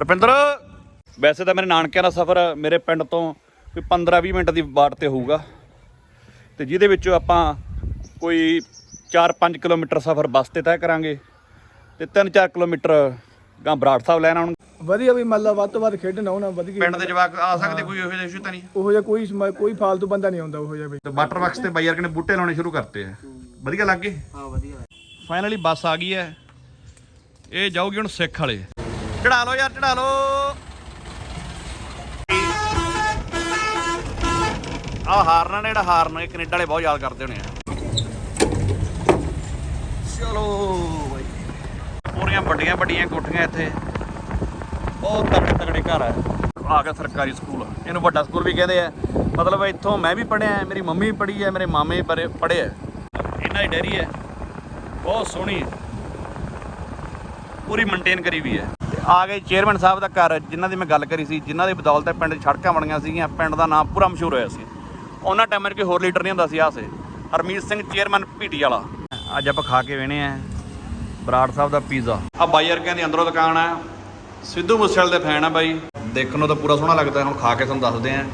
ਰੁਪਿੰਦਰ। ਵੈਸੇ ਤਾਂ ਮੇਰੇ ਨਾਨਕਿਆਂ ਦਾ ਸਫ਼ਰ ਮੇਰੇ ਪਿੰਡ ਤੋਂ ਕੋਈ 15-20 ਮਿੰਟ ਦੀ ਬਾਟ ਤੇ ਹੋਊਗਾ। ਤੇ ਜਿਹਦੇ ਵਿੱਚੋਂ ਆਪਾਂ ਕੋਈ 4-5 ਕਿਲੋਮੀਟਰ ਸਫ਼ਰ ਬੱਸ ਤੇ ਤੈਅ ਕਰਾਂਗੇ ਤੇ 3-4 ਕਿਲੋਮੀਟਰ ਗਾਂ ਬਰਾੜ ਸਾਹਿਬ ਲੈਣ ਆਉਣਗੇ ਵਧੀਆ ਵੀ ਮਤਲਬ ਵੱਧ ਤੋਂ ਵੱਧ ਖੇਡਣ ਆਉਣਾ ਵਧੀਆ ਪਿੰਡ ਦੇ ਜਵਾਕ ਆ ਸਕਦੇ ਕੋਈ ਇਹੋ ਜਿਹਾ ਇਸ਼ੂ ਤਾਂ ਨਹੀਂ? ਉਹੋ ਜਿਹਾ ਕੋਈ ਸਮ- ਕੋਈ ਫਾਲਤੂ ਬੰਦਾ ਨਹੀਂ ਆਉਂਦਾ ਉਹੋ ਜਿਹਾ ਬਈ ਤੇ ਵਾਟਰ ਬਾਕਸ ਤੇ ਬਾਈ ਯਾਰ ਨੇ ਬੂਟੇ ਲਾਉਣੇ ਸ਼ੁਰੂ ਕਰਤੇ ਆ। ਵਧੀਆ ਲੱਗ ਗਏ? ਹਾਂ ਵਧੀਆ। ਫਾਈਨਲੀ ਬੱਸ ਆ ਗਈ ਹੈ। ਇਹ ਜਾਊਗੀ ਹੁਣ ਸਿੱਖ ਵਾਲੇ। ਚੜਾ ਲਓ ਯਾਰ, ਚੜਾ ਲਓ। ਆ ਹਾਰਨਾ ਨੇ ਜਿਹੜਾ ਹਾਰਨ, ਇਹ ਕੈਨੇਡਾ ਵਾਲੇ ਬਹੁਤ ਯਾਦ ਕਰਦੇ ਹੋਣੇ ਆ। ਚਲੋ ਬਾਈ। ਪੂਰੀਆਂ ਵੱਡੀਆਂ ਵੱਡੀਆਂ ਕੋਠੀਆਂ ਇੱਥੇ। ਬਹੁਤ ਤਕੜੇ ਤਕੜੇ ਘਰ ਆ। ਆ ਗਿਆ ਸਰਕਾਰੀ ਸਕੂਲ। ਇਹਨੂੰ ਵੱਡਾ ਸਕੂਲ ਵੀ ਕਹਿੰਦੇ ਆ। ਮਤਲਬ ਇੱਥੋਂ ਮੈਂ ਵੀ ਪੜਿਆ ਮੇਰੀ ਮੰਮੀ ਵੀ ਪੜ੍ਹੀ ਹੈ, ਮੇਰੇ ਮਾਮੇ ਵੀ ਪੜ੍ਹੇ ਆ। ਇਹਨਾਂ ਦੀ ਡੈਰੀ ਹੈ। ਬਹੁਤ ਸੋਹਣੀ ਪੂਰੀ ਮੇਨਟੇਨ ਕਰੀ ਵੀ ਹੈ। ਆ ਗਏ ਚੇਅਰਮੈਨ ਸਾਹਿਬ ਦਾ ਘਰ ਜਿਨ੍ਹਾਂ ਦੀ ਮੈਂ ਗੱਲ ਕਰੀ ਸੀ ਜਿਨ੍ਹਾਂ ਦੀ ਬਦੌਲਤ ਪਿੰਡ 'ਚ ਸੜਕਾਂ ਬਣੀਆਂ ਸੀਗੀਆਂ ਪਿੰਡ ਦਾ ਨਾਮ ਪੂਰਾ ਮਸ਼ਹੂਰ ਹੋਇਆ ਸੀ। ਉਹਨਾਂ ਟਾਈਮਾਂ 'ਚ ਕੋਈ ਹੋਰ ਲੀਡਰ ਨਹੀਂ ਹੁੰਦਾ ਸੀ ਆਸੇ ਹਰਮੀਤ ਸਿੰਘ ਚੇਅਰਮੈਨ ਪੀਟੀ ਵਾਲਾ। ਅੱਜ ਆਪਾਂ ਖਾ ਕੇ ਵੇਣੇ ਆ। ਬਰਾੜ ਸਾਹਿਬ ਦਾ ਪੀਜ਼ਾ। ਆ ਬਾਈ ਵਰਗਿਆਂ ਦੀ ਅੰਦਰੋਂ ਦੁਕਾਨ ਆ। ਸਿੱਧੂ ਮੂਸੇਵਾਲੇ ਦੇ ਫੈਨ ਆ ਬਾਈ। ਦੇਖਣ ਨੂੰ ਤਾਂ ਪੂਰਾ ਸੋਹਣਾ ਲੱਗਦਾ ਹੁਣ ਖਾ ਕੇ ਤੁਹਾਨੂੰ ਦੱਸਦੇ ਆ।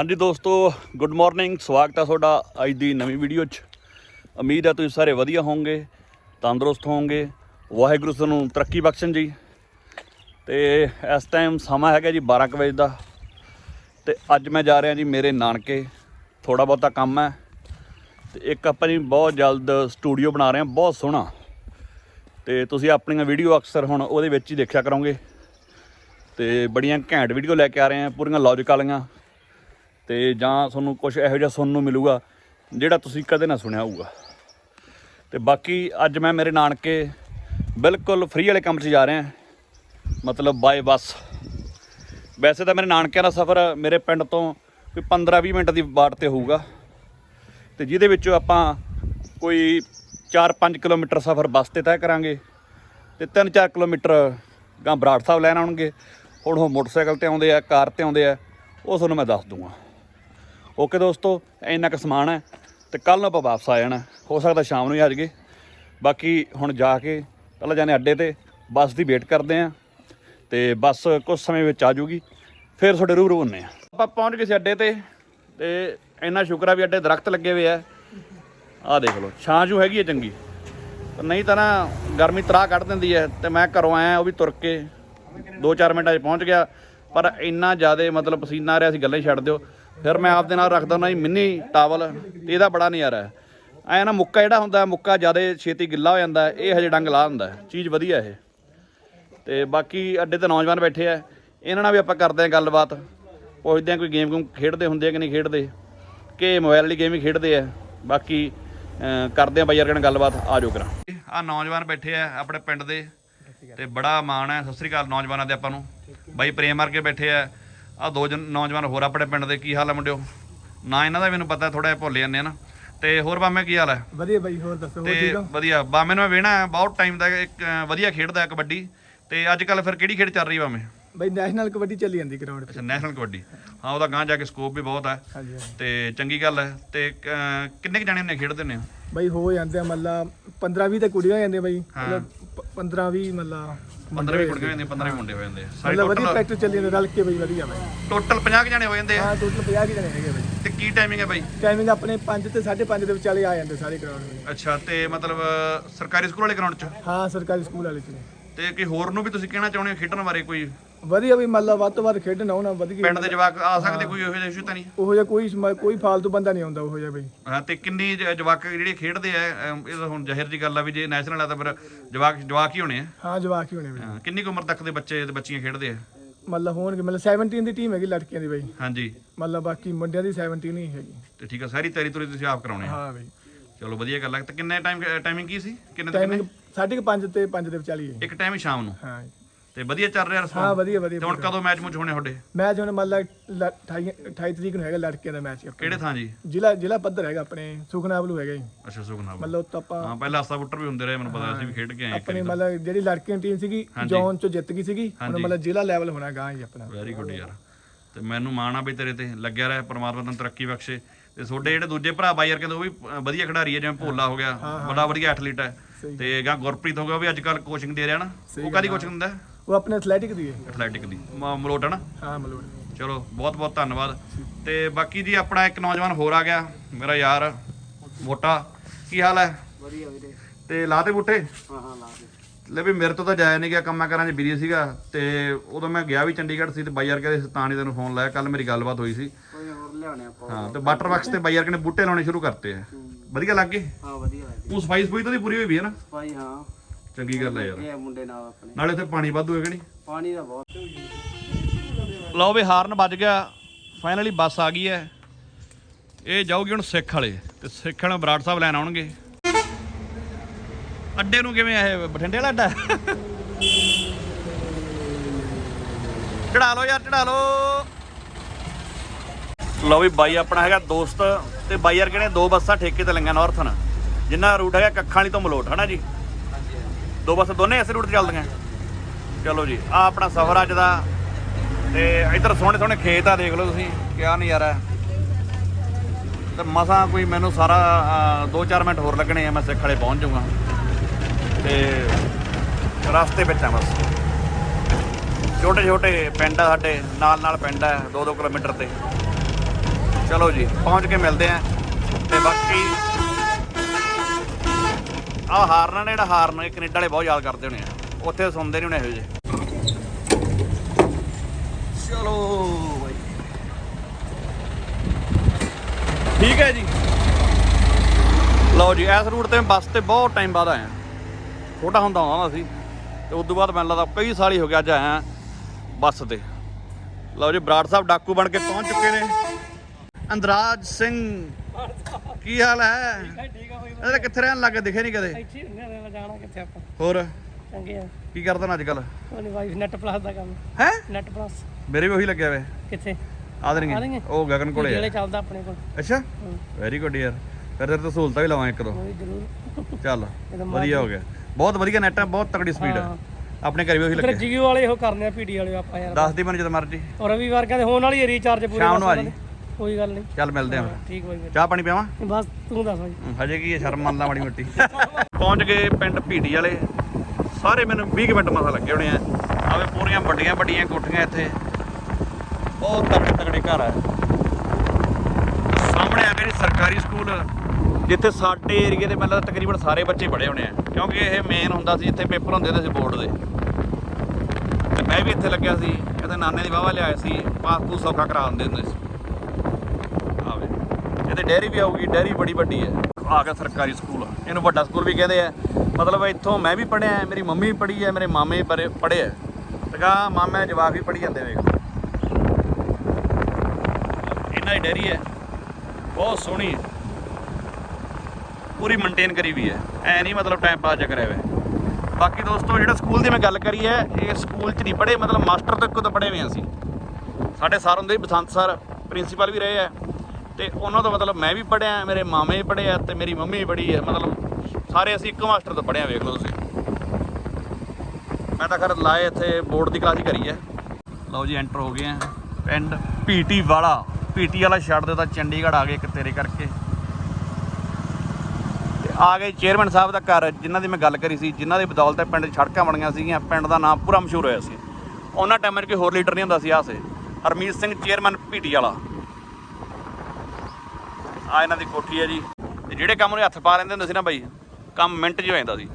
ਹਾਂਜੀ ਦੋਸਤੋ ਗੁੱਡ ਮਾਰਨਿੰਗ ਸਵਾਗਤ ਹੈ ਤੁਹਾਡਾ ਅੱਜ ਦੀ ਨਵੀਂ ਵੀਡੀਓ 'ਚ। ਉਮੀਦ ਹੈ ਤੁਸੀਂ ਸਾਰੇ ਵਧੀਆ ਹੋਵੋਗੇ, ਤੰਦਰੁਸਤ ਹੋਵੋਗੇ। ਵਾਹਿਗੁਰੂ ਤੁਹਾਨੂੰ ਤਰੱਕੀ ਬਖਸ਼ਣ ਜੀ। ਤੇ ਇਸ ਟਾਈਮ ਸਮਾਂ ਹੈਗਾ ਜੀ 12 ਕੁ ਵਜੇ ਦਾ। ਤੇ ਅੱਜ ਮੈਂ ਜਾ ਰਿਹਾ ਜੀ ਮੇਰੇ ਨਾਨਕੇ। ਥੋੜਾ ਬਹੁਤਾ ਕੰਮ ਹੈ। ਤੇ ਇੱਕ ਆਪਾਂ ਜੀ ਬਹੁਤ ਜਲਦ ਸਟੂਡੀਓ ਬਣਾ ਰਹੇ ਹਾਂ, ਬਹੁਤ ਸੋਹਣਾ। ਤੇ ਤੁਸੀਂ ਆਪਣੀਆਂ ਵੀਡੀਓ ਅਕਸਰ ਹੁਣ ਉਹਦੇ ਵਿੱਚ ਹੀ ਦੇਖਿਆ ਕਰੋਗੇ। ਤੇ ਬੜੀਆਂ ਘੈਂਟ ਵੀਡੀਓ ਲੈ ਕੇ ਆ ਰਹੇ ਹਾਂ, ਪੂਰੀਆਂ ਲੌਜਿਕ ਵਾਲੀਆਂ। ਤੇ ਜਾਂ ਤੁਹਾਨੂੰ ਕੁਝ ਇਹੋ ਜਿਹਾ ਸੁਣਨ ਨੂੰ ਮਿਲੂਗਾ, ਜਿਹੜਾ ਤੁਸੀਂ ਕਦੇ ਨਾ ਸੁਣਿਆ ਹੋਊਗਾ। ਤੇ ਬਾਕੀ ਅੱਜ ਮੈਂ ਮੇਰੇ ਨਾਨਕੇ ਬਿਲਕੁਲ ਫ੍ਰੀ ਵਾਲੇ ਕੰਮ 'ਚ ਜਾ ਰਿਹਾ, ਮਤਲਬ ਬਾਏ ਬੱਸ ਵੈਸੇ ਤਾਂ ਮੇਰੇ ਨਾਨਕਿਆਂ ਦਾ ਸਫ਼ਰ ਮੇਰੇ ਪਿੰਡ ਤੋਂ ਕੋਈ 15-20 ਮਿੰਟ ਦੀ ਬਾਟ ਤੇ ਹੋਊਗਾ, ਤੇ ਜਿਹਦੇ ਵਿੱਚੋਂ ਆਪਾਂ ਕੋਈ 4-5 ਕਿਲੋਮੀਟਰ ਸਫ਼ਰ ਬੱਸ ਤੇ ਤੈਅ ਕਰਾਂਗੇ, ਤੇ 3-4 ਕਿਲੋਮੀਟਰ ਗਾਂ ਬਰਾੜ ਸਾਹਿਬ ਲੈਣ ਆਉਣਗੇ, ਹੁਣ ਉਹ ਮੋਟਰਸਾਈਕਲ ਤੇ ਆਉਂਦੇ ਆ, ਕਾਰ ਤੇ ਆਉਂਦੇ ਆ, ਉਹ ਤੁਹਾਨੂੰ ਮੈਂ ਦੱਸ ਦੂੰਗਾ। ਓਕੇ ਦੋਸਤੋ, ਇੰਨਾ ਕੁ ਸਮਾਨ ਹੈ ਤੇ ਕੱਲ ਨੂੰ ਆਪਾਂ ਵਾਪਸ ਆ ਜਾਣਾ। ਹੋ ਸਕਦਾ ਸ਼ਾਮ ਨੂੰ ਹੀ ਆ ਜਾਈਏ। ਬਾਕੀ ਹੁਣ ਜਾ ਕੇ ਪਹਿਲਾਂ ਜਾਣੇ ਅੱਡੇ ਤੇ, ਬੱਸ ਦੀ ਵੇਟ ਕਰਦੇ ਆ ਤੇ ਬੱਸ ਕੁਝ ਸਮੇਂ ਵਿੱਚ ਆ ਜੂਗੀ, ਫਿਰ ਤੁਹਾਡੇ ਰੂਬਰੂ ਹੁੰਨੇ ਆ। ਆਪਾਂ ਪਹੁੰਚ ਗਏ ਸੀ ਅੱਡੇ ਤੇ ਤੇ ਇੰਨਾ ਸ਼ੁਕਰ ਆ ਵੀ ਅੱਡੇ ਦਰਖਤ ਲੱਗੇ ਹੋਏ ਆ। ਆਹ ਦੇਖ ਲਓ, ਛਾਂ ਜੂ ਹੈਗੀ ਹੈ ਚੰਗੀ। ਪਰ ਨਹੀਂ ਤਾਂ ਨਾ ਗਰਮੀ ਤਰਾ ਕੱਢ ਦਿੰਦੀ ਹੈ ਤੇ ਮੈਂ ਘਰੋਂ ਆਇਆ, ਉਹ ਵੀ ਤੁਰ ਕੇ 2-4 ਮਿੰਟਾਂ 'ਚ ਪਹੁੰਚ ਗਿਆ। ਪਰ ਇੰਨਾ ਜ਼ਿਆਦਾ ਮਤਲਬ ਪਸੀਨਾ ਆ ਰਿਹਾ ਸੀ ਗੱਲਾਂ ਹੀ ਛੱਡ ਦਿਓ। ਫਿਰ ਮੈਂ ਆਪਦੇ ਨਾਲ ਰੱਖਦਾ ਹੁੰਦਾ ਜੀ, ਮਿੰਨੀ ਟਾਵਲ ਤੇ ਇਹਦਾ ਬੜਾ ਨਜ਼ਾਰਾ ਹੈ। ਐ ਨਾ ਮੁੱਕਾ ਜਿਹੜਾ ਹੁੰਦਾ, ਮੁੱਕਾ ਜ਼ਿਆਦਾ ਛੇਤੀ ਗਿੱਲਾ ਹੋ ਜਾਂਦਾ ਇਹ ਹਜੇ ਡੰਗ ਲਾ ਹੁੰਦਾ ਚੀਜ਼ ਵਧੀਆ ਇਹ। ਤੇ ਬਾਕੀ ਅੱਡੇ ਤੇ ਨੌਜਵਾਨ ਬੈਠੇ ਆ, ਇਹਨਾਂ ਨਾਲ ਵੀ ਆਪਾਂ ਕਰਦੇ ਆ ਗੱਲਬਾਤ। ਪੁੱਛਦੇ ਆ ਕੋਈ ਗੇਮ ਗੂਮ ਖੇਡਦੇ ਹੁੰਦੇ ਆ ਕਿ ਨਹੀਂ ਖੇਡਦੇ। ਕਿ ਮੋਬਾਈਲ ਵਾਲੀ ਗੇਮ ਹੀ ਖੇਡਦੇ ਆ। ਬਾਕੀ ਕਰਦੇ ਆ ਬਾਈ ਯਾਰ ਨਾਲ ਗੱਲਬਾਤ, ਆ ਜਾਓ ਕਰਾਂ। ਆ ਨੌਜਵਾਨ ਬੈਠੇ ਆ ਆਪਣੇ ਪਿੰਡ ਦੇ, ਤੇ ਬੜਾ ਮਾਣ ਹੈ। ਸਤਿ ਸ੍ਰੀ ਅਕਾਲ ਨੌਜਵਾਨਾਂ ਦੇ ਆਪਾਂ ਨੂੰ। ਬਾਈ ਪ੍ਰੇਮ ਵਰਗੇ ਬੈਠੇ ਆ। ਆ ਦੋ ਜਨ- ਨੌਜਵਾਨ ਹੋਰ ਆਪਣੇ ਪਿੰਡ ਦੇ ਕੀ ਹਾਲ ਹੈ ਮੁੰਡਿਓ? ਨਾ ਇਹਨਾਂ ਦਾ ਵੀ ਮੈਨੂੰ ਪਤਾ ਥੋੜਾ ਜਿਹਾ ਭੁੱਲ ਜਾਂਦੇ ਆ ਨਾ। ਤੇ ਹੋਰ ਬਾਮੇ ਕੀ ਹਾਲ ਹੈ ਵਧੀਆ ਬਾਈ ਹੋਰ ਦੱਸੋ ਹੋਰ ਤੇ ਠੀਕ ਹੋ? ਵਧੀਆ। ਬਾਮੇ ਨੂੰ ਮੈਂ ਵੇਣਾ ਬਹੁਤ ਟਾਈਮ ਦਾ ਇੱਕ ਅਹ, ਵਧੀਆ ਖੇਡਦਾ ਹੈ ਕਬੱਡੀ। ਤੇ ਅੱਜ ਕੱਲ ਫਿਰ ਕਿਹੜੀ ਖੇਡ ਚੱਲ ਰਹੀ ਬਾਮੇ ਬਾਈ ਨੈਸ਼ਨਲ ਕਬੱਡੀ ਚੱਲੀ ਜਾਂਦੀ ਗਰਾਊਂਡ ਤੇ। ਅੱਛਾ ਨੈਸ਼ਨਲ ਕਬੱਡੀ। ਹਾਂ ਉਹਦਾ ਗਾਂ ਜਾ ਕੇ ਸਕੋਪ ਵੀ ਬਹੁਤ ਹੈ ਹਾਂਜੀ ਹਾਂਜੀ। ਤੇ ਚੰਗੀ ਗੱਲ ਹੈ ਤੇ ਅਹ, ਕਿੰਨੇ ਕੁ ਜਾਣੇ ਨੇ ਖੇਡਦੇ ਨੇ? ਬਾਈ ਹੋ ਜਾਂਦੇ ਆ ਮਤਲਬ 15 20 ਤੇ ਕੁੜੀਆਂ ਹੋ ਜਾਂਦੀਆਂ ਬਾਈ। ਹਾਂ। ਮਤਲਬ 15 20 ਮਤਲਬ 15 ਵੀ ਕੁੜੀਆਂ ਹੋ ਜਾਂਦੀਆਂ 15 ਵੀ ਮੁੰਡੇ ਹੋ ਜਾਂਦੇ ਆ। ਸਾਰੇ ਮਤਲਬ ਵਧੀਆ ਟੋਟਲ ਪ੍ਰੈਕਟਿਸ ਚੱਲੀ ਜਾਂਦੀ ਰਲ ਕੇ ਬਾਈ ਵਧੀਆ ਬਾਈ। ਟੋਟਲ 50 ਕੁ ਜਾਣੇ ਹੋ ਜਾਂਦੇ ਆ। ਹਾਂ ਟੋਟਲ 50 ਕੀ ਜਣੇ ਹੈਗੇ ਬਾਈ। ਤੇ ਕੀ ਟਾਈਮਿੰਗ ਹੈ ਬਾਈ? ਟਾਈਮਿੰਗ ਆਪਣੇ 5 ਤੇ 5:30 ਦੇ ਵਿਚਾਲੇ ਆ ਜਾਂਦੇ ਸਾਰੇ ਗਰਾਊਂਡ ਵਿੱਚ ਅੱਛਾ ਤੇ ਮਤਲਬ ਸਰਕਾਰੀ ਸਕੂਲ ਵਾਲੇ ਗਰਾਊਂਡ 'ਚ? ਹਾਂ ਸਰਕਾਰੀ ਸਕੂਲ ਵਾਲੇ ਚ। ਨੇ। ਤੇ ਕਿ ਹੋਰ ਨੂੰ ਵੀ ਤੁਸੀਂ ਕਹਿਣਾ ਚਾਹੁੰਦੇ ਹੋ ਖੇਡਣ ਬਾਰੇ ਕੋਈ? ਵਧੀਆ ਵੀ ਮਤਲਬ ਵੱਧ ਤੋਂ ਵੱਧ ਖੇਡਣ ਆਉਣਾ ਵਧੀਆ ਪਿੰਡ ਦੇ ਜਵਾਕ ਆ ਸਕਦੇ ਕੋਈ ਇਹੋ ਜਿਹਾ ਇਸ਼ੂ ਤਾਂ ਨਹੀਂ? ਉਹੋ ਜਿਹਾ ਕੋਈ ਸਮ- ਕੋਈ ਫਾਲਤੂ ਬੰਦਾ ਨਹੀਂ ਆਉਂਦਾ ਉਹੋ ਜਿਹਾ ਬਾਈ। ਹਾਂ ਤੇ ਕਿੰਨੀ ਜ- ਜਵਾਕ ਜਿਹੜੇ ਖੇਡਦੇ ਆ ਅਮ, ਇਹ ਤਾਂ ਹੁਣ ਜ਼ਾਹਿਰ ਜੀ ਗੱਲ ਆ ਵੀ ਜੇ ਨੈਸ਼ਨਲ ਆ ਤਾਂ ਫਿਰ ਜਵਾਕ ਜਵਾਕ ਹੀ ਹੋਣੇ ਆ। ਹਾਂ ਜਵਾਕ ਹੀ ਹੋਣੇ ਬਾਈ। ਹਾਂ, ਕਿੰਨੀ ਕੁ ਉਮਰ ਤੱਕ ਦੇ ਬੱਚੇ ਤੇ ਬੱਚੀਆਂ ਖੇਡਦੇ ਆ? ਮਤਲਬ ਹੋਣਗੇ ਮਤਲਬ 17 ਦੀ ਟੀਮ ਹੈਗੀ ਲੜਕੀਆਂ ਦੀ ਬਾਈ। ਹਾਂਜੀ। ਮਤਲਬ ਬਾਕੀ ਮੁੰਡਿਆਂ ਦੀ 17 ਹੀ ਹੈਗੀ। ਤੇ ਠੀਕ ਆ ਸਾਰੀ ਤਿਆਰੀ ਤੁਰੀ ਤੁਸੀਂ ਆਪ ਕਰਾਉਣੇ ਆ? ਹਾਂ ਬਾਈ। ਚਲੋ ਵਧੀਆ ਗੱਲ ਆ। ਤੇ ਕਿੰਨੇ ਟਾਈਮ ਟਾਈਮਿੰਗ ਕੀ ਸੀ? ਕਿੰਨੇ ਤੋਂ ਕਿੰਨੇ? ਟਾਈਮਿੰਗ ਸਾਢੇ ਕੁ ਪੰਜ ਤੇ 5 ਦੇ ਵਿਚਾਲੀ ਹੈ ਇੱਕ ਟਾਈਮ ਹੀ ਸ਼ਾਮ ਨੂੰ? ਹਾਂ ਤੇ ਵਧੀਆ ਚੱਲ ਰਿਹਾ ਹਾਂ ਰਿਸਪੌਂਸ ਵਧੀਆ ਵਧੀਆ ਤੇ ਹੁਣ ਕਦੋਂ ਮੈਚ ਮੁੱਚ ਹੋਣੇ ਤੁਹਾਡੇ? ਮੈਚ ਹੁਣ ਮੰਨ ਲਾ 28 28 ਤਰੀਕ ਨੂੰ ਹੈਗਾ ਲੜਕਿਆਂ ਦਾ ਮੈਚ ਕਿਹੜੇ ਥਾਂ ਜੀ? ਜ਼ਿਲ੍ਹਾ ਜ਼ਿਲ੍ਹਾ ਪੱਧਰ ਹੈਗਾ ਆਪਣੇ ਸੁਖਨਾ ਬਲੂ ਹੈਗਾ ਜੀ। ਅੱਛਾ ਸੁਖਨਾ ਮਤਲਬ ਤਾਂ ਆਪਾਂ ਹਾਂ ਪਹਿਲਾਂ ਆਸਾ ਬੁੱਟਰ ਵੀ ਹੁੰਦੇ ਰਹੇ ਮੈਨੂੰ ਪਤਾ ਅਸੀਂ ਵੀ ਖੇਡ ਕੇ ਆਏ ਆਪਣੀ ਮਤਲਬ ਜਿਹੜੀ ਲੜਕੀਆਂ ਦੀ ਟੀਮ ਸੀਗੀ ਜੌਨ ਚ ਜਿੱਤ ਗਈ ਸੀਗੀ ਹੁਣ ਮਤਲਬ ਜ਼ਿਲ੍ਹਾ ਲੈਵਲ ਹੋਣਾ ਗਾਂ ਹੀ ਆਪਣਾ। ਵੈਰੀ ਗੁੱਡ ਯਾਰ। ਤੇ ਮੈਨੂੰ ਮਾਣ ਆ ਵੀ ਤੇਰੇ ਤੇ ਲੱਗਿਆ ਰਿਹਾ ਪਰਮਾਤਮਾ ਤੈਨੂੰ ਤਰੱਕੀ ਬਖਸ਼ੇ। ਤੇ ਤੁਹਾਡੇ ਜਿਹੜੇ ਦੂਜੇ ਭਰਾ ਬਾਈ ਯਾਰ ਕਹਿੰਦੇ ਉਹ ਵੀ ਵਧੀਆ ਖਿਡਾਰੀ ਹੈ ਜਿਵੇਂ ਭੋਲਾ ਹੋ ਗਿਆ ਬੜਾ ਵਧੀਆ ਐਥਲੀਟ ਹੈ ਤੇ ਗਾ ਗੁਰਪ੍ਰੀਤ ਹੋ ਗਿਆ ਉਹ ਵੀ ਅੱਜ ਕੱਲ ਕੋਚਿੰਗ ਦੇ ਰਿਹਾ ਨਾ। ਉਹ ਕਾਦੀ ਕੋਚਿੰਗ ਦਿੰਦਾ? ਉਹ ਆਪਣੇ ਐਥਲੈਟਿਕ ਦੀ ਹੈ। ਐਥਲੈਟਿਕ ਦੀ। ਮ- ਮਲੋਟ ਹੈ ਨਾ? ਹਾਂ ਮਲੋੜ ਚਲੋ ਬਹੁਤ ਬਹੁਤ ਧੰਨਵਾਦ। ਤੇ ਬਾਕੀ ਜੀ ਆਪਣਾ ਇੱਕ ਨੌਜਵਾਨ ਹੋਰ ਆ ਗਿਆ ਮੇਰਾ ਯਾਰ ਮੋਟਾ। ਕੀ ਹਾਲ ਹੈ? ਵਧੀਆ ਵੀਰੇ। ਤੇ ਲਾ ਤੇ ਬੂਟੇ? ਹਾਂ ਹਾਂ ਲਾ ਦੇ। ਲੈ ਵੀ ਮੇਰੇ ਤੋਂ ਤਾਂ ਜਾਇਆ ਨਹੀਂ ਗਿਆ ਕੰਮਾਂ ਕਰਾਂ 'ਚ ਬਿਜ਼ੀ ਸੀਗਾ। ਤੇ ਉਦੋਂ ਮੈਂ ਗਿਆ ਵੀ ਚੰਡੀਗੜ੍ਹ ਸੀ ਤੇ ਬਾਈ ਯਾਰ ਕਹਿੰਦੇ ਤਾਂ ਨਹੀਂ ਤੈਨੂੰ ਫੋਨ ਲਾਇਆ ਕੱਲ ਮੇਰੀ ਗੱਲਬਾਤ ਹੋਈ ਸੀ। ਕੋਈ ਹੋਰ ਲਿਆਉਣੇ ਆਪਾਂ ਹਾਂ ਤੇ ਵਾਟਰ ਬਾਕਸ ਤੇ ਬਾਈ ਯਾਰ ਕਹਿੰਦੇ ਬੂਟੇ ਲਾਉਣੇ ਸ਼ੁਰੂ ਕਰਤੇ ਆ। ਵਧੀਆ ਲੱਗ ਗਏ? ਹਾਂ ਵਧੀਆ ਲੱਗਦੀ ਉਹ ਸਫ਼ਾਈ ਸਫੂਈ ਤਾਂ ਦੀ ਪੂਰੀ ਹੋਈ ਵੀ ਹੈ ਨਾ? ਭਾਈ ਹਾਂ। ਚੰਗੀ ਗੱਲ ਹੈ ਯਾਰ। ਇਹ ਮੁੰਡੇ ਨਾਲ ਆਪਣੇ। ਨਾਲੇ ਇੱਥੇ ਪਾਣੀ ਵਾਧੂ ਹੈ ਕਿ ਨਹੀਂ? ਪਾਣੀ ਦਾ ਬਹੁਤ। ਲਓ ਵੀ ਹਾਰਨ ਵੱਜ ਗਿਆ। ਫਾਈਨਲੀ ਬੱਸ ਆ ਗਈ ਹੈ। ਇਹ ਜਾਊਗੀ ਹੁਣ ਸਿੱਖ ਵਾਲੇ। ਤੇ ਸਿੱਖ ਵਾਲੇ ਬਰਾੜ ਸਾਹਿਬ ਲੈਣ ਆਉਣਗੇ। ਅੱਡੇ ਨੂੰ ਕਿਵੇਂ ਇਹ? ਬਠਿੰਡੇ ਵਾਲਾ ਅੱਡਾ? ਚੜਾ ਲਓ ਯਾਰ ਚੜਾ ਲਓ। ਲਓ ਵੀ ਬਾਈ ਆਪਣਾ ਹੈਗਾ ਦੋਸਤ। ਤੇ ਬਾਈ ਯਾਰ ਕਹਿੰਦੇ ਦੋ ਬੱਸਾਂ ਠੇਕੇ ਤੇ ਲੰਗਾ ਨਾਰਥਨ ਜਿੰਨਾ ਰੂਟ ਹੈਗਾ ਕੱਖਾਂ ਵਾਲੀ ਤੋਂ ਮਲੋਟ ਹਨਾ ਜੀ? ਦੋ ਬੱਸਾਂ ਦੋਨੇ ਇਸੇ ਰੂਟ ਤੇ ਚੱਲਦੀਆਂ। ਚਲੋ ਜੀ ਆ ਆਪਣਾ ਸਫ਼ਰ ਅੱਜ ਦਾ। ਤੇ ਇੱਧਰ ਸੋਹਣੇ ਸੋਹਣੇ ਖੇਤ ਆ, ਦੇਖ ਲਓ ਤੁਸੀਂ, ਕਿਆ ਨਜ਼ਾਰਾ ਹੈ। ਤੇ ਮਸਾਂ ਕੋਈ ਮੈਨੂੰ ਸਾਰਾ 2-4 ਮਿੰਟ ਹੋਰ ਲੱਗਣੇ ਆ, ਮੈਂ ਸਿੱਖ ਵਾਲੇ ਪਹੁੰਚ ਜਾਊਗਾ। ਤੇ ਰਸਤੇ ਵਿੱਚ ਆ ਬਸ। ਛੋਟੇ ਛੋਟੇ ਪਿੰਡ ਆ ਸਾਡੇ ਨਾਲ ਨਾਲ ਪਿੰਡ ਆ 2-2 ਕਿਲੋਮੀਟਰ ਤੇ। ਚਲੋ ਜੀ, ਪਹੁੰਚ ਕੇ ਮਿਲਦੇ ਆ। ਤੇ ਬਾਕੀ ਆ ਹਾਰਨਾ ਨੇ ਜਿਹੜਾ ਹਾਰਨ ਇਹ ਕੈਨੇਡਾ ਵਾਲੇ ਬਹੁਤ ਯਾਦ ਕਰਦੇ ਹੋਣੇ ਆ। ਉੱਥੇ ਸੁਣਦੇ ਨਹੀਂ ਹੋਣੇ ਇਹੋ ਜਿਹੇ। ਚਲੋ ਬਾਈ। ਠੀਕ ਹੈ ਜੀ। ਲਓ ਜੀ, ਇਸ ਰੂਟ ਤੇ ਬੱਸ ਤੇ ਬਹੁਤ ਟਾਈਮ ਬਾਅਦ ਆਇਆ ਛੋਟਾ ਹੁੰਦਾ ਆਉਂਦਾ ਸੀ, ਤੇ ਉਸ ਤੋਂ ਬਾਅਦ ਮੈਨੂੰ ਲੱਗਦਾ ਕਈ ਸਾਲ ਹੀ ਹੋ ਗਿਆ ਅੱਜ ਆਇਆ ਬੱਸ ਤੇ। ਲਓ ਜੀ, ਬਰਾੜ ਸਾਹਿਬ ਡਾਕੂ ਬਣ ਕੇ ਪਹੁੰਚ ਚੁੱਕੇ ਨੇ। ਅੰਦਰਾਜ ਸਿੰਘ। ਕੀ ਹਾਲ ਹੈ? ਠੀਕ ਆ ਭਾਈ ਇਹ ਤਾਂ ਕਿੱਥੇ ਰਹਿਣ ਲੱਗੇ ਦਿਖੇ ਨਹੀਂ ਕਦੇ? ਇੱਥੇ ਹੁੰਦੇ ਨੇ ਜਾਣਾ ਕਿੱਥੇ ਆਪਾਂ? ਹੋਰ? ਚੰਗੇ ਆ। ਕੀ ਕਰਦਾ ਨਾ ਅੱਜ ਕੱਲ ਉਹਨੇ ਵਾਈਫ ਨੈਟ ਪਲੱਸ ਦਾ ਕੰਮ। ਹੈ? ਨੈਟ ਪਲੱਸ ਮੇਰੇ ਵੀ ਉਹੀ ਲੱਗਿਆ ਵੇ। ਕਿੱਥੇ? ਆਦਰਗੇ? ਉਹ ਗਗਨ ਕੋਲੇ ਜਿਹੜੇ ਆ ਚੱਲਦਾ ਆਪਣੇ ਕੋਲ। ਅੱਛਾ? ਵੈਰੀ ਗੁੱਡ ਯਾਰ। ਫਿਰ ਤੇਰੇ ਤੋਂ ਸਹੂਲਤਾਂ ਵੀ ਲਵਾਂ ਇੱਕ ਦੋ। ਕੋਈ ਜ਼ਰੂਰ। ਚੱਲ ਇਹਦਾ ਵਧੀਆ ਹੋ ਗਿਆ। ਬਹੁਤ ਵਧੀਆ ਨੈਟ ਹੈ ਬਹੁਤ ਤਕੜੀ ਸਪੀਡ ਹੈ। ਆਪਣੇ ਘਰ ਵੀ ਉਹੀ ਲੱਗੇ ਜੀਓ ਵਾਲੇ ਉਹ ਕਰਨੇ ਆ ਪੀਡੀ ਵਾਲੇ ਆਪਾਂ ਯਾਰ। ਦੱਸ ਦੀ ਮੈਨੂੰ ਜਦੋਂ ਮਰਜ਼ੀ। ਔਰ ਰਵੀਵਾਰ ਕਹਿੰਦੇ ਹੋਣ ਵਾਲੀ ਰੀਚਾਰਜ ਪੂਰੇ ਸ਼ਾਮ ਨੂੰ ਆ ਜੀ। ਕੋਈ ਗੱਲ ਨਹੀਂ। ਚੱਲ ਮਿਲਦੇ ਹਾਂ ਠੀਕ ਬਾਈ ਫਿਰ। ਚਾਹ ਪਾਣੀ ਪਿਆਵਾਂ? ਬਸ ਤੂੰ ਦੱਸ ਬਾਈ। ਹਮ, ਹਜੇ ਕੀ ਹੈ ਸ਼ਰਮ ਮੰਨਦਾ ਮਾੜੀ ਮੋਟੀ। ਪਹੁੰਚ ਗਏ ਪਿੰਡ ਭੀੜੀ ਵਾਲੇ। ਸਾਰੇ ਮੈਨੂੰ 20 ਕੁ ਮਿੰਟ ਮਸਾ ਲੱਗੇ ਹੋਣੇ ਆ। ਆਵੇ ਪੂਰੀਆਂ ਵੱਡੀਆਂ ਵੱਡੀਆਂ ਕੋਠੀਆਂ ਇੱਥੇ। ਬਹੁਤ ਤਕੜੇ ਤਕੜੇ ਘਰ ਆ। ਸਾਹਮਣੇ ਆ ਮੇਰੀ ਸਰਕਾਰੀ ਸਕੂਲ ਜਿੱਥੇ ਸਾਡੇ ਏਰੀਏ ਦੇ ਮਤਲਬ ਤਕਰੀਬਨ ਸਾਰੇ ਬੱਚੇ ਪੜ੍ਹੇ ਹੋਣੇ ਆ। ਕਿਉਂਕਿ ਇਹ ਮੇਨ ਹੁੰਦਾ ਸੀ ਇੱਥੇ ਪੇਪਰ ਹੁੰਦੇ ਹੁੰਦੇ ਸੀ ਬੋਰਡ ਦੇ। ਤੇ ਮੈਂ ਵੀ ਇੱਥੇ ਲੱਗਿਆ ਸੀ ਇਹਦੇ ਨਾਨੇ ਦੀ ਵਾਵਾ ਲਿਆਏ ਸੀ ਪਾਸ ਪੂਸ ਸੌਖਾ ਕਰਾ ਦਿੰਦੇ ਹੁੰਦੇ ਸੀ। ਇਹਦੇ ਡੈਰੀ ਵੀ ਆਊਗੀ ਡੈਰੀ ਬੜੀ ਵੱਡੀ ਹੈ। ਆ ਗਿਆ ਸਰਕਾਰੀ ਸਕੂਲ। ਇਹਨੂੰ ਵੱਡਾ ਸਕੂਲ ਵੀ ਕਹਿੰਦੇ ਆ। ਮਤਲਬ ਇੱਥੋਂ ਮੈਂ ਵੀ ਪੜ੍ਹਿਆ ਮੇਰੀ ਮੰਮੀ ਵੀ ਪੜ੍ਹੀ ਹੈ ਮੇਰੇ ਮਾਮੇ ਵੀ ਪੜ੍ਹੇ ਆ। ਤੇ ਕਾ ਮਾਮੇ ਜਵਾਕ ਵੀ ਪੜ੍ਹੀ ਜਾਂਦੇ ਵੇਖ। ਇਹਨਾਂ ਦੀ ਡੈਰੀ ਹੈ। ਬਹੁਤ ਸੋਹਣੀ ਹੈ। ਪੂਰੀ ਮੇਨਟੇਨ ਕਰੀ ਵੀ ਹੈ। ਐ ਨਹੀਂ ਮਤਲਬ ਟਾਈਮ ਪਾਸ ਕਰਿਆ ਹੋਇਆ। ਬਾਕੀ ਦੋਸਤੋ ਜਿਹੜਾ ਸਕੂਲ ਦੀ ਮੈਂ ਗੱਲ ਕਰੀ ਹੈ ਇਹ ਸਕੂਲ 'ਚ ਨਹੀਂ ਪੜ੍ਹੇ ਮਤਲਬ ਮਾਸਟਰ ਤੋਂ ਇੱਕੋ ਤਾਂ ਪੜ੍ਹੇ ਹੋਏ ਹਾਂ ਅਸੀਂ। ਸਾਡੇ ਸਰ ਹੁੰਦੇ ਸੀ ਬਸੰਤ ਸਰ ਪ੍ਰਿੰਸੀਪਲ ਵੀ ਰਹੇ ਆ ਤੇ ਉਹਨਾਂ ਤੋਂ ਮਤਲਬ ਮੈਂ ਵੀ ਪੜ੍ਹਿਆ, ਮੇਰੇ ਮਾਮੇ ਵੀ ਪੜ੍ਹੇ ਆ ਤੇ ਮੇਰੀ ਮੰਮੀ ਵੀ ਪੜ੍ਹੀ ਹੈ। ਮਤਲਬ ਸਾਰੇ ਅਸੀਂ ਇੱਕ ਮਾਸਟਰ ਤੋਂ ਪੜ੍ਹੇ ਵੇਖ ਲਓ ਤੁਸੀਂ। ਮੈਂ ਤਾਂ ਖਰ ਲਾਏ ਇੱਥੇ, ਬੋਰਡ ਦੀ ਕਲਾਸ ਹੀ ਕਰੀ ਹੈ। ਲਓ ਜੀ ਐਂਟਰ ਹੋ ਗਏ ਆ। ਪਿੰਡ ਪੀਟੀ ਵਾਲਾ। ਪੀਟੀ ਵਾਲਾ ਛੱਡ ਦੇ ਤਾਂ ਚੰਡੀਗੜ੍ਹ ਆ ਗਏ ਇੱਕ ਤੇਰੇ ਕਰਕੇ। ਤੇ ਆ ਗਏ ਚੇਅਰਮੈਨ ਸਾਹਿਬ ਦਾ ਘਰ, ਜਿਨ੍ਹਾਂ ਦੀ ਮੈਂ ਗੱਲ ਕਰੀ ਸੀ, ਜਿਨ੍ਹਾਂ ਦੀ ਬਦੌਲਤ ਪਿੰਡ 'ਚ ਸੜਕਾਂ ਬਣੀਆਂ ਸੀਗੀਆਂ, ਪਿੰਡ ਦਾ ਨਾਮ ਪੂਰਾ ਮਸ਼ਹੂਰ ਹੋਇਆ ਸੀ। ਉਹਨਾਂ ਟਾਈਮਾਂ 'ਚ ਕੋਈ ਹੋਰ ਲੀਡਰ ਨਹੀਂ ਹੁੰਦਾ ਸੀ ਆਸੇ ਹਰਮੀਤ ਸਿੰਘ ਚੇਅਰਮੈਨ ਪੀਟੀ ਵਾਲਾ। ਆ ਇਹਨਾਂ ਦੀ ਕੋਠੀ ਹੈ ਜੀ। ਤੇ ਜਿਹੜੇ ਕੰਮ ਨੂੰ ਹੱਥ ਪਾ ਲੈਂਦੇ ਹੁੰਦੇ ਸੀ ਨਾ ਬਾਈ, ਕੰਮ ਮਿੰਟ 'ਚ ਹੋ ਜਾਂਦਾ ਸੀ।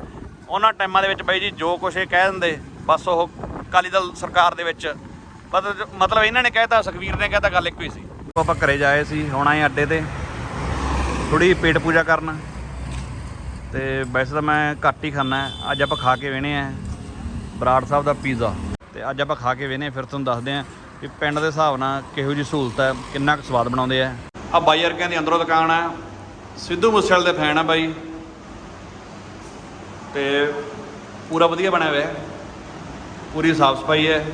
ਉਹਨਾਂ ਟਾਈਮਾਂ ਦੇ ਵਿੱਚ ਬਾਈ ਜੀ ਜੋ ਕੁਛ ਇਹ ਕਹਿ ਦਿੰਦੇ, ਬਸ ਉਹ ਅਕਾਲੀ ਦਲ ਸਰਕਾਰ ਦੇ ਵਿੱਚ। ਮਤਲਬ ਮਤਲਬ ਇਹਨਾਂ ਨੇ ਕਹਿਤਾ, ਸੁਖਵੀਰ ਨੇ ਕਹਿਤਾ, ਗੱਲ ਇੱਕੋ ਹੀ ਸੀ। ਆਪਾਂ ਘਰੇ ਜਾਏ ਸੀ, ਹੁਣ ਆਏ ਅੱਡੇ ਤੇ। ਥੋੜੀ ਪੇਟ ਪੂਜਾ ਕਰਨ। ਤੇ ਵੈਸੇ ਤਾਂ ਮੈਂ ਘੱਟ ਹੀ ਖਾਣਾ ਅੱਜ ਆਪਾਂ ਖਾ ਕੇ ਵੇਣੇ ਆ ਬਰਾੜ ਸਾਹਿਬ ਦਾ ਪੀਜ਼ਾ। ਤੇ ਅੱਜ ਆਪਾਂ ਖਾ ਕੇ ਵੇਨੇ ਫਿਰ ਤੁਹਾਨੂੰ ਦੱਸਦੇ ਆ ਕਿ ਪਿੰਡ ਦੇ ਹਿਸਾਬ ਨਾਲ ਕਿਹੋ ਜੀ ਸਹੂਲਤ ਹੈ, ਕਿੰਨਾ ਕੁ ਸਵਾਦ ਬਣਾਉਂਦੇ ਆ। ਆ ਬਾਈ ਵਰਗਿਆਂ ਦੀ ਅੰਦਰੋਂ ਦੁਕਾਨ ਆ। ਸਿੱਧੂ ਮੂਸੇਵਾਲੇ ਦੇ ਫੈਨ ਆ ਬਾਈ। ਤੇ ਪੂਰਾ ਵਧੀਆ ਬਣਿਆ ਹੋਇਆ। ਪੂਰੀ ਸਾਫ਼ ਸਫ਼ਾਈ ਹੈ।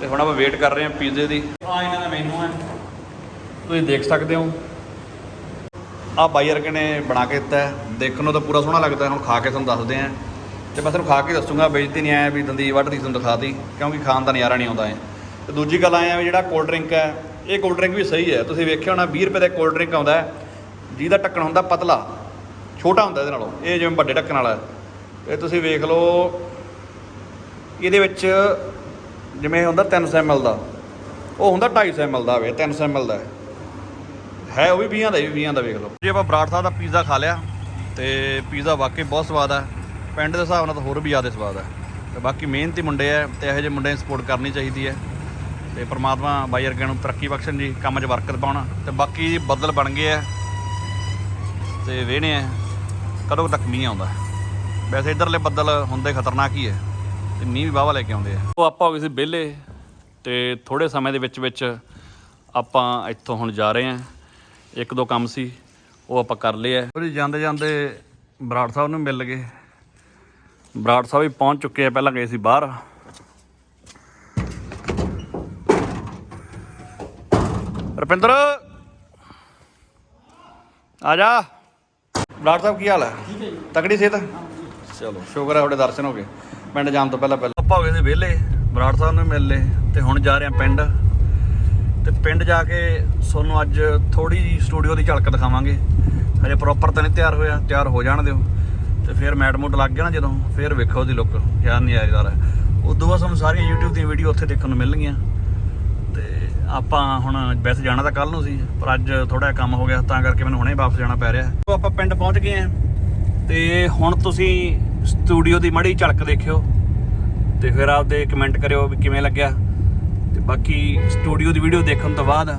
ਤੇ ਹੁਣ ਆਪਾਂ ਵੇਟ ਕਰ ਰਹੇ ਹਾਂ ਪੀਜ਼ੇ ਦੀ। ਆ ਇਹਨਾਂ ਦਾ ਮੈਨੂ ਹੈ। ਤੁਸੀਂ ਦੇਖ ਸਕਦੇ ਹੋ। ਆ ਬਾਈ ਵਰਗੇ ਨੇ ਬਣਾ ਕੇ ਦਿੱਤਾ ਦੇਖਣ ਨੂੰ ਤਾਂ ਪੂਰਾ ਸੋਹਣਾ ਲੱਗਦਾ ਹੁਣ ਖਾ ਕੇ ਤੁਹਾਨੂੰ ਦੱਸਦੇ ਹਾਂ। ਤੇ ਮੈਂ ਤੁਹਾਨੂੰ ਖਾ ਕੇ ਦੱਸੂਗਾ ਵੇਚਦੀ ਨਹੀਂ ਆਇਆ ਵੀ ਦੰਦੀ ਵੱਢਦੀ, ਤੁਹਾਨੂੰ ਦਿਖਾਤੀ ਕਿਉਂਕਿ ਖਾਣ ਦਾ ਨਜ਼ਾਰਾ ਨਹੀਂ ਆਉਂਦਾ ਹੈ ਤੇ ਦੂਜੀ ਗੱਲ ਆਇਆ ਵੀ ਜਿਹੜਾ ਕੋਲਡ ਡਰਿੰਕ ਹੈ ਇਹ ਕੋਲਡ ਡਰਿੰਕ ਵੀ ਸਹੀ ਹੈ। ਤੁਸੀਂ ਵੇਖਿਆ ਹੋਣਾ 20 ਰੁਪਏ ਦਾ ਕੋਲਡ ਡਰਿੰਕ ਆਉਂਦਾ ਹੈ। ਜਿਹਦਾ ਢੱਕਣ ਹੁੰਦਾ ਪਤਲਾ, ਛੋਟਾ ਹੁੰਦਾ ਇਹਦੇ ਨਾਲੋਂ। ਇਹ ਜਿਵੇਂ ਵੱਡੇ ਢੱਕਣ ਵਾਲਾ ਹੈ। ਇਹ ਤੁਸੀਂ ਵੇਖ ਲਓ, ਇਹਦੇ ਵਿੱਚ ਜਿਵੇਂ ਇਹ ਹੁੰਦਾ 300 ml ਦਾ, ਉਹ ਹੁੰਦਾ 250 ml ਦਾ ਵੇ 300 ml ਦਾ। ਹੈ ਉਹ ਵੀ 20 ਦਾ, ਇਹ ਵੀ 20 ਦਾ ਵੇਖ ਲਓ। ਜੇ, ਆਪਾਂ ਬਰਾੜ ਸਾਹਿਬ ਦਾ ਪੀਜ਼ਾ ਖਾ ਲਿਆ ਤੇ ਪੀਜ਼ਾ ਵਾਕਈ ਬਹੁਤ ਸਵਾਦ ਹੈ ਪਿੰਡ ਦੇ ਹਿਸਾਬ ਨਾਲ ਤਾਂ ਹੋਰ ਵੀ ਜ਼ਿਆਦਾ ਸਵਾਦ ਹੈ ਤੇ ਬਾਕੀ ਮਿਹਨਤੀ ਮੁੰਡੇ ਆ ਤੇ ਇਹੋ ਜਿਹੇ ਮੁੰਡਿਆਂ ਦੀ ਸਪੋਰਟ ਕਰਨੀ ਚਾਹੀਦੀ ਹੈ ਤੇ ਪ੍ਰਮਾਤਮਾ ਬਾਈ ਵਰਗਿਆਂ ਨੂੰ ਤਰੱਕੀ ਬਖਸ਼ਣ ਜੀ ਕੰਮ 'ਚ ਬਰਕਤ ਪਾਉਣ। ਤੇ ਬਾਕੀ ਬੱਦਲ ਬਣ ਗਏ ਆ ਤੇ ਵੇਹਣੇ ਆ ਕਦੋਂ ਤੱਕ ਮੀਂਹ ਆਉਂਦਾ? ਵੈਸੇ ਇਧਰਲੇ ਬੱਦਲ ਹੁੰਦੇ ਖਤਰਨਾਕ ਹੀ ਹੈ ਤੇ ਮੀਂਹ ਵੀ ਵਾਹਵਾ ਲੈ ਕੇ ਆਉਂਦੇ ਆ। ਉਹ ਆਪਾਂ ਹੋ ਗਏ ਸੀ ਵਿਹਲੇ ਤੇ ਥੋੜੇ ਸਮੇਂ ਦੇ ਵਿੱਚ ਵਿੱਚ ਆਪਾਂ ਇੱਥੋਂ ਹੁਣ ਜਾ ਰਹੇ ਹਾਂ ਇੱਕ ਦੋ ਕੰਮ ਸੀ ਉਹ ਆਪਾਂ ਕਰ ਲਏ ਆ। ਉਹਦੇ ਜਾਂਦੇ ਜਾਂਦੇ ਬਰਾੜ ਸਾਹਿਬ ਨੂੰ ਮਿਲ ਗਏ। ਬਰਾੜ ਸਾਹਿਬ ਵੀ ਪਹੁੰਚ ਚੁੱਕੇ ਆ ਪਹਿਲਾਂ ਗਏ ਸੀ ਬਾਹਰ। ਰੁਪਿੰਦਰ। ਆ ਜਾ। ਬਰਾੜ ਸਾਹਿਬ ਕੀ ਹਾਲ ਹੈ? ਠੀਕ ਹੈ ਜੀ। ਤਕੜੀ ਸਿਹਤ ਚਲੋ ਸ਼ੁਕਰ ਹੈ ਤੁਹਾਡੇ ਦਰਸ਼ਨ ਹੋ ਗਏ। ਪਿੰਡ ਜਾਣ ਤੋਂ ਪਹਿਲਾਂ ਪਹਿਲਾਂ ਆਪਾਂ ਹੋ ਗਏ ਸੀ ਵਿਹਲੇ ਬਰਾੜ ਸਾਹਿਬ ਨੂੰ ਮਿਲ ਲਏ ਤੇ ਹੁਣ ਜਾ ਰਹੇ ਹਾਂ ਪਿੰਡ। ਤੇ ਪਿੰਡ ਜਾ ਕੇ ਤੁਹਾਨੂੰ ਅੱਜ ਥੋੜੀ ਜੀ ਸਟੂਡੀਓ ਦੀ ਝਲਕ ਦਿਖਾਵਾਂਗੇ। ਹਜੇ ਪ੍ਰੋਪਰ ਤਾਂ ਨਹੀਂ ਤਿਆਰ ਹੋਇਆ ਤਿਆਰ ਹੋ ਜਾਣ ਦਿਓ। ਤੇ ਫਿਰ ਮੈਟ ਮੂਟ ਲੱਗ ਗਿਆ ਨਾ ਜਦੋਂ ਫਿਰ ਵੇਖੋ ਉਹਦੀ ਲੁੱਕ ਯਾਰ ਨਹੀਂ ਹੈ। ਉਦੋਂ ਬਾਅਦ ਤੁਹਾਨੂੰ ਸਾਰੀਆਂ YouTube ਦੀਆਂ ਵੀਡੀਓ ਉੱਥੇ ਦੇਖਣ ਨੂੰ ਮਿਲਣਗੀਆਂ। ਆਪਾਂ ਹੁਣ ਵੈਸੇ ਜਾਣਾ ਤਾਂ ਕੱਲ ਨੂੰ ਸੀ ਪਰ ਅੱਜ ਥੋੜਾ ਜਿਹਾ ਕੰਮ ਹੋ ਗਿਆ ਤਾਂ ਕਰਕੇ ਮੈਨੂੰ ਹੁਣੇ ਵਾਪਸ ਜਾਣਾ ਪੈ ਰਿਹਾ। ਉਹ ਆਪਾਂ ਪਿੰਡ ਪਹੁੰਚ ਗਏ ਆਂ ਤੇ ਹੁਣ ਤੁਸੀਂ ਸਟੂਡੀਓ ਦੀ ਮੜੀ ਝਲਕ ਦੇਖਿਓ ਤੇ ਫਿਰ ਆਪਦੇ ਕਮੈਂਟ ਕਰਿਓ ਵੀ ਕਿਵੇਂ ਲੱਗਿਆ। ਤੇ ਬਾਕੀ ਸਟੂਡੀਓ ਦੀ ਵੀਡੀਓ ਦੇਖਣ ਤੋਂ ਬਾਅਦ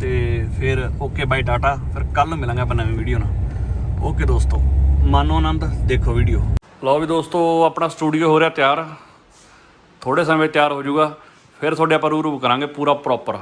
ਤੇ ਫਿਰ ਓਕੇ ਬਾਈ ਟਾਟਾ ਫਿਰ ਕੱਲ ਨੂੰ ਮਿਲਾਂਗੇ ਆਪਾਂ ਨਵੀਂ ਵੀਡੀਓ ਨਾਲ। ਓਕੇ ਦੋਸਤੋ ਮਾਨੋ ਆਨੰਦ ਦੇਖੋ ਵੀਡੀਓ ਲਓ ਵੀ ਦੋਸਤੋ ਆਪਣਾ ਸਟੂਡੀਓ ਹੋ ਰਿਹਾ ਤਿਆਰ। ਥੋੜੇ ਸਮੇਂ ਤਿਆਰ ਹੋ ਜਾਊਗਾ। ਫਿਰ ਤੁਹਾਡੇ ਆਪਾਂ ਰੂ ਰੂ ਕਰਾਂਗੇ ਪੂਰਾ ਪ੍ਰੋਪਰ